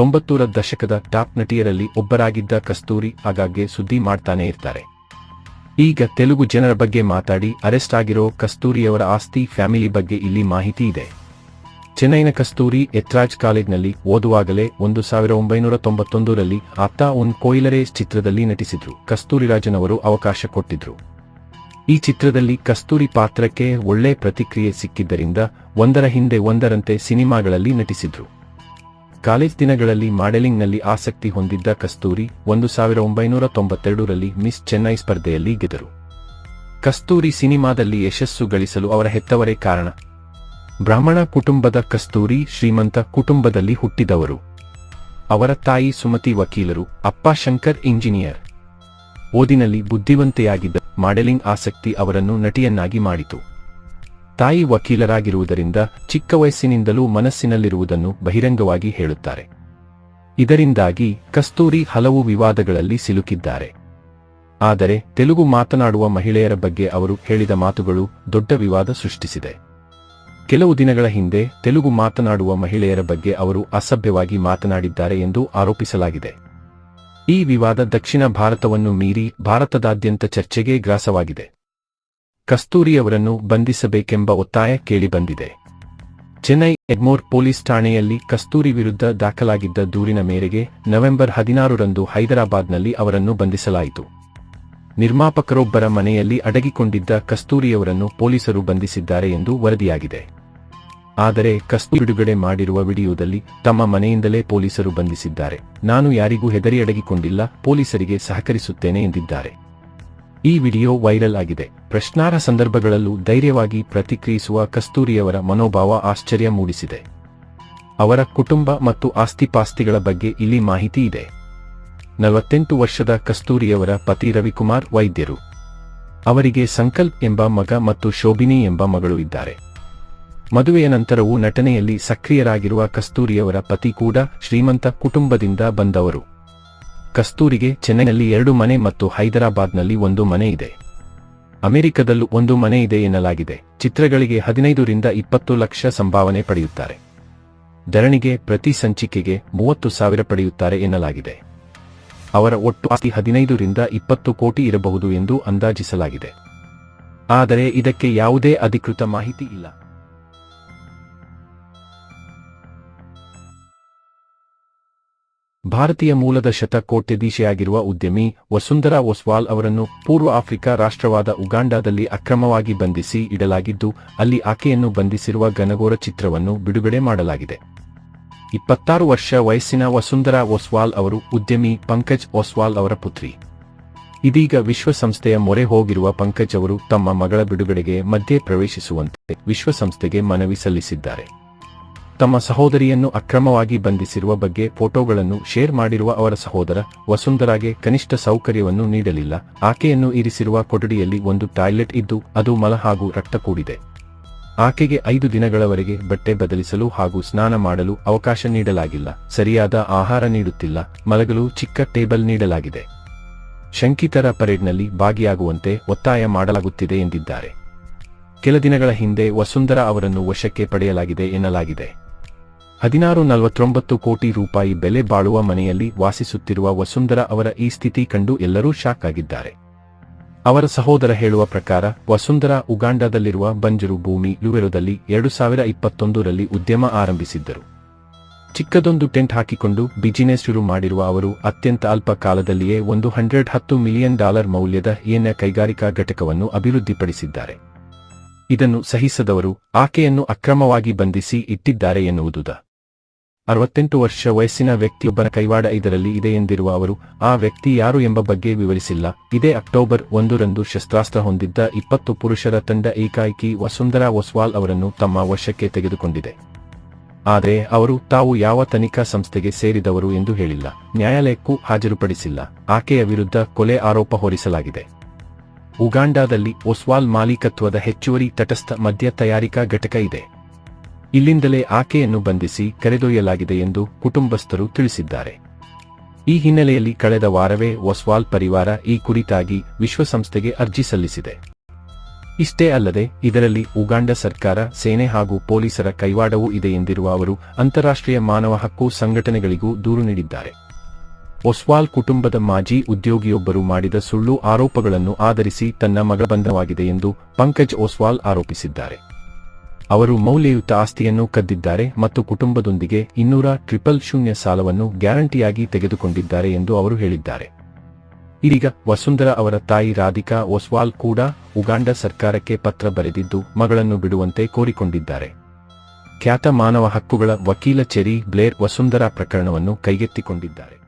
ತೊಂಬತ್ತೂರ ದಶಕದ ಟಾಪ್ ನಟಿಯರಲ್ಲಿ ಒಬ್ಬರಾಗಿದ್ದ ಕಸ್ತೂರಿ ಆಗಾಗ್ಗೆ ಸುದ್ದಿ ಮಾಡ್ತಾನೆ ಇರ್ತಾರೆ. ಈಗ ತೆಲುಗು ಜನರ ಬಗ್ಗೆ ಮಾತಾಡಿ ಅರೆಸ್ಟ್ ಆಗಿರೋ ಕಸ್ತೂರಿಯವರ ಆಸ್ತಿ ಫ್ಯಾಮಿಲಿ ಬಗ್ಗೆ ಇಲ್ಲಿ ಮಾಹಿತಿ ಇದೆ. ಚೆನ್ನೈನ ಕಸ್ತೂರಿ ಎತ್ರಾಜ್ ಕಾಲೇಜ್ನಲ್ಲಿ ಓದುವಾಗಲೇ ಒಂದು ಸಾವಿರ ಒಂಬೈನೂರ ತೊಂಬತ್ತೊಂದರಲ್ಲಿ ಆತ ಒನ್ ಕೊಯ್ಲರೇಸ್ ಚಿತ್ರದಲ್ಲಿ ನಟಿಸಿದ್ರು. ಕಸ್ತೂರಿರಾಜನವರು ಅವಕಾಶ ಕೊಟ್ಟಿದ್ರು. ಈ ಚಿತ್ರದಲ್ಲಿ ಕಸ್ತೂರಿ ಪಾತ್ರಕ್ಕೆ ಒಳ್ಳೆ ಪ್ರತಿಕ್ರಿಯೆ ಸಿಕ್ಕಿದ್ದರಿಂದ ಒಂದರ ಹಿಂದೆ ಒಂದರಂತೆ ಸಿನಿಮಾಗಳಲ್ಲಿ ನಟಿಸಿದ್ರು. ಕಾಲೇಜ್ ದಿನಗಳಲ್ಲಿ ಮಾಡೆಲಿಂಗ್ನಲ್ಲಿ ಆಸಕ್ತಿ ಹೊಂದಿದ್ದ ಕಸ್ತೂರಿ ಒಂದು ಸಾವಿರ ಒಂಬೈನೂರ ತೊಂಬತ್ತೆರಡರಲ್ಲಿ ಮಿಸ್ ಚೆನ್ನೈ ಸ್ಪರ್ಧೆಯಲ್ಲಿ ಗೆದ್ದರು. ಕಸ್ತೂರಿ ಸಿನಿಮಾದಲ್ಲಿ ಯಶಸ್ಸು ಗಳಿಸಲು ಅವರ ಹೆತ್ತವರೇ ಕಾರಣ. ಬ್ರಾಹ್ಮಣ ಕುಟುಂಬದ ಕಸ್ತೂರಿ ಶ್ರೀಮಂತ ಕುಟುಂಬದಲ್ಲಿ ಹುಟ್ಟಿದವರು. ಅವರ ತಾಯಿ ಸುಮತಿ ವಕೀಲರು, ಅಪ್ಪ ಶಂಕರ್ ಇಂಜಿನಿಯರ್. ಓದಿನಲ್ಲಿ ಬುದ್ಧಿವಂತೆಯಾಗಿದ್ದ ಮಾಡೆಲಿಂಗ್ ಆಸಕ್ತಿ ಅವರನ್ನು ನಟಿಯನ್ನಾಗಿ ಮಾಡಿತು. ತಾಯಿ ವಕೀಲರಾಗಿರುವುದರಿಂದ ಚಿಕ್ಕ ವಯಸ್ಸಿನಿಂದಲೂ ಮನಸ್ಸಿನಲ್ಲಿರುವುದನ್ನು ಬಹಿರಂಗವಾಗಿ ಹೇಳುತ್ತಾರೆ. ಇದರಿಂದಾಗಿ ಕಸ್ತೂರಿ ಹಲವು ವಿವಾದಗಳಲ್ಲಿ ಸಿಲುಕಿದ್ದಾರೆ. ಆದರೆ ತೆಲುಗು ಮಾತನಾಡುವ ಮಹಿಳೆಯರ ಬಗ್ಗೆ ಅವರು ಹೇಳಿದ ಮಾತುಗಳು ದೊಡ್ಡ ವಿವಾದ ಸೃಷ್ಟಿಸಿದೆ. ಕೆಲವು ದಿನಗಳ ಹಿಂದೆ ತೆಲುಗು ಮಾತನಾಡುವ ಮಹಿಳೆಯರ ಬಗ್ಗೆ ಅವರು ಅಸಭ್ಯವಾಗಿ ಮಾತನಾಡಿದ್ದಾರೆ ಎಂದು ಆರೋಪಿಸಲಾಗಿದೆ. ಈ ವಿವಾದ ದಕ್ಷಿಣ ಭಾರತವನ್ನು ಮೀರಿ ಭಾರತದಾದ್ಯಂತ ಚರ್ಚೆಗೆ ಗ್ರಾಸವಾಗಿದೆ. ಕಸ್ತೂರಿಯವರನ್ನು ಬಂಧಿಸಬೇಕೆಂಬ ಒತ್ತಾಯ ಕೇಳಿಬಂದಿದೆ. ಚೆನ್ನೈ ಎಗ್ಮೋರ್ ಪೊಲೀಸ್ ಠಾಣೆಯಲ್ಲಿ ಕಸ್ತೂರಿ ವಿರುದ್ಧ ದಾಖಲಾಗಿದ್ದ ದೂರಿನ ಮೇರೆಗೆ ನವೆಂಬರ್ ಹದಿನಾರರಂದು ಹೈದರಾಬಾದ್ನಲ್ಲಿ ಅವರನ್ನು ಬಂಧಿಸಲಾಯಿತು. ನಿರ್ಮಾಪಕರೊಬ್ಬರ ಮನೆಯಲ್ಲಿ ಅಡಗಿಕೊಂಡಿದ್ದ ಕಸ್ತೂರಿಯವರನ್ನು ಪೊಲೀಸರು ಬಂಧಿಸಿದ್ದಾರೆ ಎಂದು ವರದಿಯಾಗಿದೆ. ಆದರೆ ಕಸ್ತೂರಿ ಬಿಡುಗಡೆ ಮಾಡಿರುವ ವಿಡಿಯೋದಲ್ಲಿ ತಮ್ಮ ಮನೆಯಿಂದಲೇ ಪೊಲೀಸರು ಬಂಧಿಸಿದ್ದಾರೆ. ನಾನು ಯಾರಿಗೂ ಹೆದರಿ ಅಡಗಿಕೊಂಡಿಲ್ಲ, ಪೊಲೀಸರಿಗೆ ಸಹಕರಿಸುತ್ತೇನೆ ಎಂದಿದ್ದಾರೆ. ಈ ವಿಡಿಯೋ ವೈರಲ್ ಆಗಿದೆ. ಪ್ರಶ್ನಾರ ಸಂದರ್ಭಗಳಲ್ಲೂ ಧೈರ್ಯವಾಗಿ ಪ್ರತಿಕ್ರಿಯಿಸುವ ಕಸ್ತೂರಿಯವರ ಮನೋಭಾವ ಆಶ್ಚರ್ಯ ಮೂಡಿಸಿದೆ. ಅವರ ಕುಟುಂಬ ಮತ್ತು ಆಸ್ತಿಪಾಸ್ತಿಗಳ ಬಗ್ಗೆ ಇಲ್ಲಿ ಮಾಹಿತಿ ಇದೆ. ನಲವತ್ತೆಂಟು ವರ್ಷದ ಕಸ್ತೂರಿಯವರ ಪತಿ ರವಿಕುಮಾರ್ ವೈದ್ಯರು. ಅವರಿಗೆ ಸಂಕಲ್ಪ್ ಎಂಬ ಮಗ ಮತ್ತು ಶೋಭಿನಿ ಎಂಬ ಮಗಳು ಇದ್ದಾರೆ. ಮದುವೆಯ ನಂತರವೂ ನಟನೆಯಲ್ಲಿ ಸಕ್ರಿಯರಾಗಿರುವ ಕಸ್ತೂರಿಯವರ ಪತಿ ಕೂಡ ಶ್ರೀಮಂತ ಕುಟುಂಬದಿಂದ ಬಂದವರು. ಕಸ್ತೂರಿಗೆ ಚೆನ್ನೈನಲ್ಲಿ ಎರಡು ಮನೆ ಮತ್ತು ಹೈದರಾಬಾದ್ನಲ್ಲಿ ಒಂದು ಮನೆ ಇದೆ. ಅಮೆರಿಕದಲ್ಲೂ ಒಂದು ಮನೆ ಇದೆ ಎನ್ನಲಾಗಿದೆ. ಚಿತ್ರಗಳಿಗೆ ಹದಿನೈದರಿಂದ ಇಪ್ಪತ್ತು ಲಕ್ಷ ಸಂಭಾವನೆ ಪಡೆಯುತ್ತಾರೆ. ಧರಣಿಗೆ ಪ್ರತಿ ಸಂಚಿಕೆಗೆ ಮೂವತ್ತು ಸಾವಿರ ಪಡೆಯುತ್ತಾರೆ ಎನ್ನಲಾಗಿದೆ. ಅವರ ಒಟ್ಟು ಆಸ್ತಿ ಹದಿನೈದರಿಂದ ಇಪ್ಪತ್ತು ಕೋಟಿ ಇರಬಹುದು ಎಂದು ಅಂದಾಜಿಸಲಾಗಿದೆ. ಆದರೆ ಇದಕ್ಕೆ ಯಾವುದೇ ಅಧಿಕೃತ ಮಾಹಿತಿ ಇಲ್ಲ. ಭಾರತೀಯ ಮೂಲದ ಶತಕೋಟ್ಯಧೀಶೆಯಾಗಿರುವ ಉದ್ಯಮಿ ವಸುಂಧರಾ ಒಸ್ವಾಲ್ ಅವರನ್ನು ಪೂರ್ವ ಆಫ್ರಿಕಾ ರಾಷ್ಟ್ರವಾದ ಉಗಾಂಡಾದಲ್ಲಿ ಅಕ್ರಮವಾಗಿ ಬಂಧಿಸಿ ಇಡಲಾಗಿದ್ದು, ಅಲ್ಲಿ ಆಕೆಯನ್ನು ಬಂಧಿಸಿರುವ ಘನಘೋರ ಚಿತ್ರವನ್ನು ಬಿಡುಗಡೆ ಮಾಡಲಾಗಿದೆ. ಇಪ್ಪತ್ತಾರು ವರ್ಷ ವಯಸ್ಸಿನ ವಸುಂಧರಾ ಒಸ್ವಾಲ್ ಅವರು ಉದ್ಯಮಿ ಪಂಕಜ್ ಒಸ್ವಾಲ್ ಅವರ ಪುತ್ರಿ. ಇದೀಗ ವಿಶ್ವಸಂಸ್ಥೆಯ ಮೊರೆ ಹೋಗಿರುವ ಪಂಕಜ್ ಅವರು ತಮ್ಮ ಮಗಳ ಬಿಡುಗಡೆಗೆ ಮಧ್ಯೆ ಪ್ರವೇಶಿಸುವಂತೆ ವಿಶ್ವಸಂಸ್ಥೆಗೆ ಮನವಿ ಸಲ್ಲಿಸಿದ್ದಾರೆ. ತಮ್ಮ ಸಹೋದರಿಯನ್ನು ಅಕ್ರಮವಾಗಿ ಬಂಧಿಸಿರುವ ಬಗ್ಗೆ ಫೋಟೋಗಳನ್ನು ಶೇರ್ ಮಾಡಿರುವ ಅವರ ಸಹೋದರ ವಸುಂಧರಾಗೆ ಕನಿಷ್ಠ ಸೌಕರ್ಯವನ್ನು ನೀಡಲಿಲ್ಲ. ಆಕೆಯನ್ನು ಇರಿಸಿರುವ ಕೊಠಡಿಯಲ್ಲಿ ಒಂದು ಟಾಯ್ಲೆಟ್ ಇದ್ದು ಅದು ಮಲ ಹಾಗೂ ರಕ್ತ ಕೂಡಿದೆ. ಆಕೆಗೆ ಐದು ದಿನಗಳವರೆಗೆ ಬಟ್ಟೆ ಬದಲಿಸಲು ಹಾಗೂ ಸ್ನಾನ ಮಾಡಲು ಅವಕಾಶ ನೀಡಲಾಗಿಲ್ಲ. ಸರಿಯಾದ ಆಹಾರ ನೀಡುತ್ತಿಲ್ಲ. ಮಲಗಲು ಚಿಕ್ಕ ಟೇಬಲ್ ನೀಡಲಾಗಿದೆ. ಶಂಕಿತರ ಪರೇಡ್ನಲ್ಲಿ ಭಾಗಿಯಾಗುವಂತೆ ಒತ್ತಾಯ ಮಾಡಲಾಗುತ್ತಿದೆ ಎಂದಿದ್ದಾರೆ. ಕೆಲ ದಿನಗಳ ಹಿಂದೆ ವಸುಂಧರಾ ಅವರನ್ನು ವಶಕ್ಕೆ ಪಡೆಯಲಾಗಿದೆ ಎನ್ನಲಾಗಿದೆ. ಹದಿನಾರು ನಲವತ್ತೊಂಬತ್ತು ಕೋಟಿ ರೂಪಾಯಿ ಬೆಲೆ ಬಾಳುವ ಮನೆಯಲ್ಲಿ ವಾಸಿಸುತ್ತಿರುವ ವಸುಂಧರಾ ಅವರ ಈ ಸ್ಥಿತಿ ಕಂಡು ಎಲ್ಲರೂ ಶಾಕ್ ಆಗಿದ್ದಾರೆ. ಅವರ ಸಹೋದರ ಹೇಳುವ ಪ್ರಕಾರ, ವಸುಂಧರಾ ಉಗಾಂಡಾದಲ್ಲಿರುವ ಬಂಜರು ಭೂಮಿ ಇವೆರದಲ್ಲಿ ಎರಡು ಸಾವಿರ ಇಪ್ಪತ್ತೊಂದರಲ್ಲಿ ಉದ್ಯಮ ಆರಂಭಿಸಿದ್ದರು. ಚಿಕ್ಕದೊಂದು ಟೆಂಟ್ ಹಾಕಿಕೊಂಡು ಬಿಜಿನೆಸ್ ಶುರು ಮಾಡಿರುವ ಅವರು ಅತ್ಯಂತ ಅಲ್ಪ ಕಾಲದಲ್ಲಿಯೇ ಒಂದು ಹಂಡ್ರೆಡ್ ಹತ್ತು ಮಿಲಿಯನ್ ಡಾಲರ್ ಮೌಲ್ಯದ ಏನ ಕೈಗಾರಿಕಾ ಘಟಕವನ್ನು ಅಭಿವೃದ್ಧಿಪಡಿಸಿದ್ದಾರೆ. ಇದನ್ನು ಸಹಿಸದವರು, ಆಕೆಯನ್ನು ಅಕ್ರಮವಾಗಿ ಬಂಧಿಸಿ ಇಟ್ಟಿದ್ದಾರೆ ಎನ್ನುವುದುದ ಅರವತ್ತೆಂಟು ವರ್ಷ ವಯಸ್ಸಿನ ವ್ಯಕ್ತಿಯೊಬ್ಬನ ಕೈವಾಡ ಇದರಲ್ಲಿ ಇದೆ ಎಂದಿರುವ ಅವರು, ಆ ವ್ಯಕ್ತಿ ಯಾರು ಎಂಬ ಬಗ್ಗೆ ವಿವರಿಸಿಲ್ಲ. ಇದೇ ಅಕ್ಟೋಬರ್ ಒಂದರಂದು ಶಸ್ತ್ರಾಸ್ತ್ರ ಹೊಂದಿದ್ದ ಇಪ್ಪತ್ತು ಪುರುಷರ ತಂಡ ಏಕಾಏಕಿ ವಸುಂಧರಾ ಒಸ್ವಾಲ್ ಅವರನ್ನು ತಮ್ಮ ವಶಕ್ಕೆ ತೆಗೆದುಕೊಂಡಿದೆ. ಆದರೆ ಅವರು ತಾವು ಯಾವ ತನಿಖಾ ಸಂಸ್ಥೆಗೆ ಸೇರಿದವರು ಎಂದು ಹೇಳಿಲ್ಲ. ನ್ಯಾಯಾಲಯಕ್ಕೂ ಹಾಜರುಪಡಿಸಿಲ್ಲ. ಆಕೆಯ ವಿರುದ್ಧ ಕೊಲೆ ಆರೋಪ ಹೊರಿಸಲಾಗಿದೆ. ಉಗಾಂಡಾದಲ್ಲಿ ಒಸ್ವಾಲ್ ಮಾಲೀಕತ್ವದ ಹೆಚ್ಚುವರಿ ತಟಸ್ಥ ಮದ್ಯ ತಯಾರಿಕಾ ಘಟಕ ಇದೆ. ಇಲ್ಲಿಂದಲೇ ಆಕೆಯನ್ನು ಬಂಧಿಸಿ ಕರೆದೊಯ್ಯಲಾಗಿದೆ ಎಂದು ಕುಟುಂಬಸ್ಥರು ತಿಳಿಸಿದ್ದಾರೆ. ಈ ಹಿನ್ನೆಲೆಯಲ್ಲಿ ಕಳೆದ ವಾರವೇ ಒಸ್ವಾಲ್ ಪರಿವಾರ ಈ ಕುರಿತಾಗಿ ವಿಶ್ವಸಂಸ್ಥೆಗೆ ಅರ್ಜಿ ಸಲ್ಲಿಸಿದೆ. ಇಷ್ಟೇ ಅಲ್ಲದೆ, ಇದರಲ್ಲಿ ಉಗಾಂಡ ಸರ್ಕಾರ, ಸೇನೆ ಹಾಗೂ ಪೊಲೀಸರ ಕೈವಾಡವೂ ಇದೆ ಎಂದಿರುವ ಅವರು ಅಂತಾರಾಷ್ಟ್ರೀಯ ಮಾನವ ಹಕ್ಕು ಸಂಘಟನೆಗಳಿಗೂ ದೂರು ನೀಡಿದ್ದಾರೆ. ಒಸ್ವಾಲ್ ಕುಟುಂಬದ ಮಾಜಿ ಉದ್ಯೋಗಿಯೊಬ್ಬರು ಮಾಡಿದ ಸುಳ್ಳು ಆರೋಪಗಳನ್ನು ಆಧರಿಸಿ ತನ್ನ ಮಗಳ ಬಂಧನವಾಗಿದೆ ಎಂದು ಪಂಕಜ್ ಒಸ್ವಾಲ್ ಆರೋಪಿಸಿದ್ದಾರೆ. ಅವರು ಮೌಲ್ಯಯುತ ಆಸ್ತಿಯನ್ನು ಕದ್ದಿದ್ದಾರೆ ಮತ್ತು ಕುಟುಂಬದೊಂದಿಗೆ ಇನ್ನೂರ ಟ್ರಿಪಲ್ ಶೂನ್ಯ ಸಾಲವನ್ನು ಗ್ಯಾರಂಟಿಯಾಗಿ ತೆಗೆದುಕೊಂಡಿದ್ದಾರೆ ಎಂದು ಅವರು ಹೇಳಿದ್ದಾರೆ. ಇದೀಗ ವಸುಂಧರಾ ಅವರ ತಾಯಿ ರಾಧಿಕಾ ಒಸ್ವಾಲ್ ಕೂಡ ಉಗಾಂಡ ಸರ್ಕಾರಕ್ಕೆ ಪತ್ರ ಬರೆದಿದ್ದು ಮಗಳನ್ನು ಬಿಡುವಂತೆ ಕೋರಿಕೊಂಡಿದ್ದಾರೆ. ಖ್ಯಾತ ಮಾನವ ಹಕ್ಕುಗಳ ವಕೀಲ ಚೆರಿ ಬ್ಲೇರ್ ವಸುಂಧರಾ ಪ್ರಕರಣವನ್ನು ಕೈಗೆತ್ತಿಕೊಂಡಿದ್ದಾರೆ.